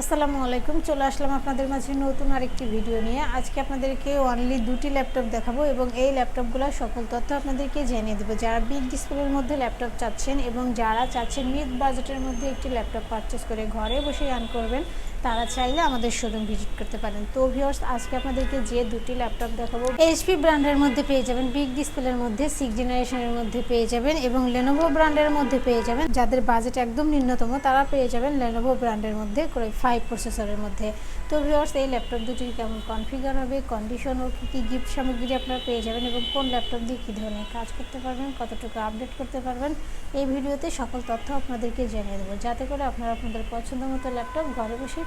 আসসালামু আলাইকুম, চলে আসলাম আপনাদের মাঝে নতুন আরেকটি ভিডিও নিয়ে। আজকে আপনাদেরকে অনলি দুটি ল্যাপটপ দেখাবো এবং এই ল্যাপটপগুলোর সকল তথ্য আপনাদেরকে জানিয়ে দেবো। যারা বিগ ডিসপ্লের মধ্যে ল্যাপটপ চাচ্ছেন এবং যারা চাচ্ছেন মিড বাজেটের মধ্যে একটি ল্যাপটপ পারচেস করে ঘরে বসে আর্ন করবেন তারা চাইলে আমাদের শোরুম ভিজিট করতে পারেন। তো ভিওর্স আজকে আপনাদেরকে যে দুটি ল্যাপটপ দেখাবো এইচপি ব্র্যান্ডের মধ্যে পেয়ে যাবেন বিগ ডিসপ্লের মধ্যে সিক্স জেনারেশনের মধ্যে পেয়ে যাবেন এবং লেনোভো ব্র্যান্ডের মধ্যে পেয়ে যাবেন। যাদের বাজেট একদম ন্যূনতম তারা পেয়ে যাবেন লেনোভো ব্র্যান্ডের মধ্যে করে ফাইভ প্রসেসরের মধ্যে। তো ভিউয়ার্স এই ল্যাপটপ দুটির কেমন কনফিগার হবে কন্ডিশন ও কী কী গিফট সামগ্রী আপনারা পেয়ে যাবেন এবং কোন ল্যাপটপ দিয়ে কী ধরনের কাজ করতে পারবেন, কতটুকু আপডেট করতে পারবেন, এই ভিডিওতে সকল তথ্য আপনাদেরকে জানিয়ে দেবো। যাতে করে আপনারা আপনাদের পছন্দ মতো ল্যাপটপ ঘরে বসেই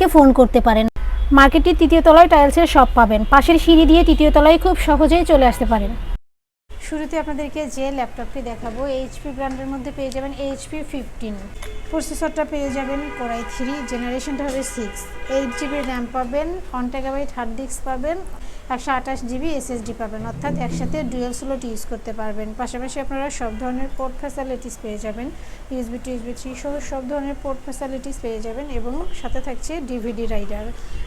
আমাদেরকে ফোন করতে পারেন। মার্কেটটির তৃতীয় তলায় টাইলসের শপ পাবেন। পাশের সিঁড়ি দিয়ে তৃতীয় তলায় খুব সহজেই চলে আসতে পারেন। শুরুতে আপনাদেরকে যে ল্যাপটপটি দেখাবো, এইচপি ব্র্যান্ডের মধ্যে পেয়ে যাবেন এইচপি ফিফটিন। প্রসেসরটা পেয়ে যাবেন কোরাই থ্রি, জেনারেশনটা হবে সিক্স। এইট জিবি র্যাম পাবেন, ওয়ান টেগাবাইট হার্ড ডিস্ক পাবেন একশো আঠাশ জিবি এসএসডি পাবেন, অর্থাৎ একসাথে ডুয়েল স্লোট ইউজ করতে পারবেন। পাশাপাশি আপনারা সব ধরনের পোর্ট ফ্যাসিলিটিস পেয়ে যাবেন। ইউএসবি টু ইউএসবি থ্রি সহ সব ধরনের পোর্ট ফ্যাসিলিটিস পেয়ে যাবেন এবং সাথে থাকছে ডিভিডি রাইডার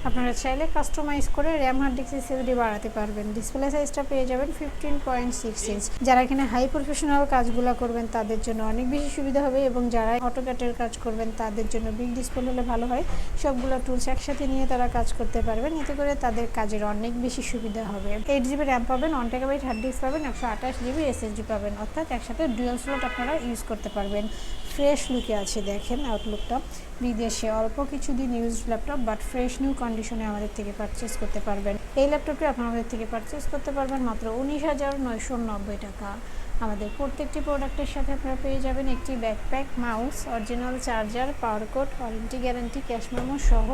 আপনারা চাইলে কাস্টমাইজ করে র্যাম হার্ড ডিস্ক এসএসডি বাড়াতে পারবেন। ডিসপ্লে সাইজটা পেয়ে যাবেন ফিফটিন পয়েন্ট সিক্স ইঞ্চ যারা এখানে হাই প্রফেশনাল কাজগুলো করবেন, তাদের জন্য অনেক বেশি সুবিধা হবে এবং যারা অটোক্যাটের কাজ করবেন, তাদের জন্য বিগ ডিসপ্লে হলে ভালো হয়। সবগুলো টুলস একসাথে নিয়ে তারা কাজ করতে পারবেন। এতে করে তাদের কাজের অনেক বেশি সুবিধা হবে। এইট জিবি র্যাম পাবেন ওয়ান টেকাবাইট হার্ড ডিস্ক পাবেন, একশো আঠাশ জিবি এসএসডি পাবেন। অর্থাৎ একসাথে ডুয়েল স্লট আপনারা ইউজ করতে পারবেন। ফ্রেশ লুকে আছে, দেখেন আউটলুকটা বিদেশে অল্প কিছু দিন use laptop but fresh new কন্ডিশনে আমাদের থেকে পারচেস করতে পারবেন। এই ল্যাপটপটি আপনারা আমাদের থেকে পারচেস করতে পারবেন মাত্র উনিশ হাজার নয়শো নব্বই টাকা। আমাদের প্রত্যেকটি প্রোডাক্টের সাথে আপনারা পেয়ে যাবেন একটি backpack mouse original charger power cord warranty guarantee cash memo সহ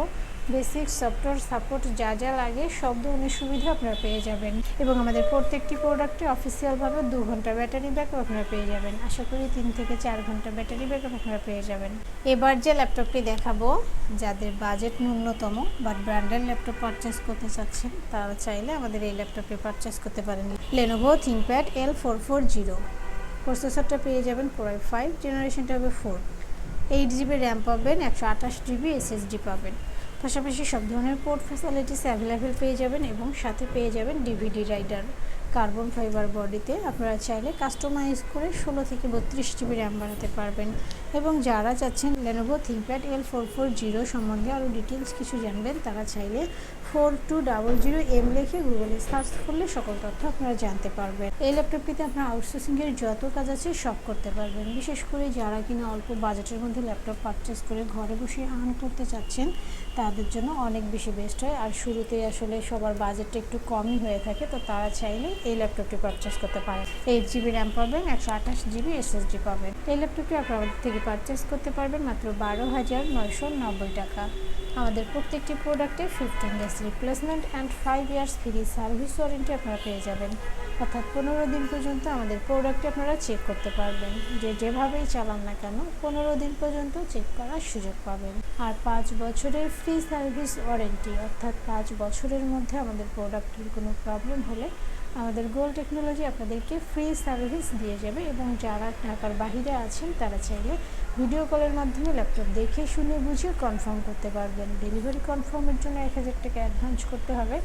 বেসিক সফটওয়্যার সাপোর্ট যা যা লাগে, সব ধরনের সুবিধা আপনারা পেয়ে যাবেন। এবং আমাদের প্রত্যেকটি প্রোডাক্টে অফিসিয়ালভাবে দু ঘণ্টা ব্যাটারি ব্যাকআপ আপনারা পেয়ে যাবেন। আশা করি তিন থেকে চার ঘণ্টা ব্যাটারি ব্যাকআপ আপনারা পেয়ে যাবেন। এবার যে ল্যাপটপটি দেখাবো, যাদের বাজেট ন্যূনতম বাট ব্র্যান্ডের ল্যাপটপ পারচেস করতে চাচ্ছেন, তারা চাইলে আমাদের এই ল্যাপটপটি পারচেস করতে পারেন। Lenovo ThinkPad L four four zero প্রসেসরটা পেয়ে যাবেন কোরাই ফাইভ জেনারেশনটা হবে ফোর এইট জিবি র্যাম পাবেন, একশো আঠাশ জিবি এসএসডি পাবেন। পাশাপাশি সব ধরনের পোর্ট ফ্যাসিলিটিস অ্যাভেলেবেল পেয়ে যাবেন এবং সাথে পেয়ে যাবেন ডিভিডি রাইডার কার্বন ফাইবার বডিতে আপনারা চাইলে কাস্টমাইজ করে ষোলো থেকে বত্রিশ জিবি র্যাম বানাতে পারবেন। এবং যারা চাচ্ছেন Lenovo ThinkPad L four four zero সম্বন্ধে আরও ডিটেলস কিছু জানবেন, তারা চাইলে four two double zero M লিখে গুগলে সার্চ করলে সকল তথ্য আপনারা জানতে পারবেন। এই ল্যাপটপটিতে আপনার আউটসোর্সিংয়ের যত কাজ আছে সব করতে পারবেন। বিশেষ করে যারা কিনা অল্প বাজেটের মধ্যে ল্যাপটপ পারচেস করে ঘরে বসে আর্ন করতে চাচ্ছেন, তাদের জন্য অনেক বেশি বেস্ট হয়। আর শুরুতে আসলে সবার বাজেটটা একটু কমই হয়ে থাকে, তো তারা চাইলে এই ল্যাপটপটি পারচেস করতে পারেন। এইট জিবি র্যাম পাবেন, একশো আঠাশ জিবি এসএসডি পাবেন। এই ল্যাপটপটি আপনারা থেকে পারচেস করতে পারবেন মাত্র বারো হাজার নয়শো নব্বই টাকা। আমাদের প্রত্যেকটি প্রোডাক্টে fifteen days replacement and five years free service warranty আপনারা পেয়ে যাবেন। অর্থাৎ পনেরো দিন পর্যন্ত আমাদের প্রোডাক্টটি আপনারা চেক করতে পারবেন। যে যেভাবেই চালান না কেন, পনেরো দিন পর্যন্ত চেক করার সুযোগ পাবেন। আর পাঁচ বছরের ফ্রি সার্ভিস ওয়ারেন্টি অর্থাৎ পাঁচ বছরের মধ্যে আমাদের প্রোডাক্টের কোনো প্রবলেম হলে আমাদের গোল টেকনোলজি আপনাদেরকে ফ্রি সার্ভিস দিয়ে যাবে এবং যারা ঢাকার বাহিরে আছেন তারা চাইলে ভিডিও কলের মাধ্যমে ল্যাপটপ দেখে, শুনে, বুঝে কনফার্ম করতে পারবেন। ডেলিভারি কনফার্মের জন্য এক হাজার টাকা অ্যাডভান্স করতে হবে।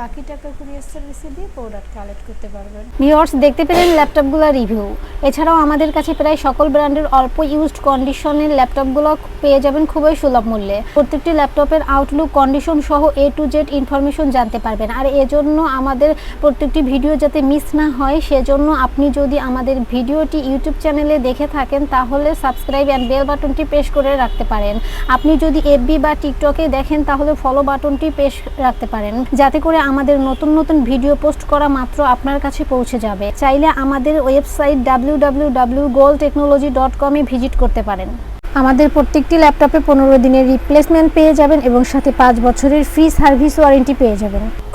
বাকি টাকা কুরিয়ার সার্ভিসে দিয়ে প্রোডাক্ট কালেক্ট করতে পারবেন। ভিউয়ার্স দেখতে পেলেন ল্যাপটপগুলো রিভিউ এছাড়াও আমাদের কাছে প্রায় সকল ব্র্যান্ডের অল্প ইউজড কন্ডিশনের ল্যাপটপগুলো পেয়ে যাবেন খুবই সুলভ মূল্যে। প্রত্যেকটি ল্যাপটপের আউটলুক কন্ডিশন সহ এ টু জেড ইনফরমেশন জানতে পারবেন। আর এজন্য আমাদের প্রত্যেকটি ভিডিও যাতে মিস না হয়, সেজন্য আপনি যদি আমাদের ভিডিওটি ইউটিউব চ্যানেলে দেখে থাকেন, তাহলে সাবস্ক্রাইব অ্যান্ড বেল বাটনটি প্রেস করে রাখতে পারেন। আপনি যদি এফবি বা টিকটকে দেখেন, তাহলে ফলো বাটনটি প্রেস রাখতে পারেন। যাতে করে আমাদের নতুন নতুন ভিডিও পোস্ট করা মাত্র আপনার কাছে পৌঁছে যাবে। চাইলে আমাদের website W W W Goal Technology dot visit করতে পারেন। আমাদের প্রত্যেকটি ল্যাপটপে পনেরো দিনের রিপ্লেসমেন্ট পেয়ে যাবেন এবং সাথে পাঁচ বছরের ফ্রি সার্ভিস ওয়ারেন্টি পেয়ে যাবেন।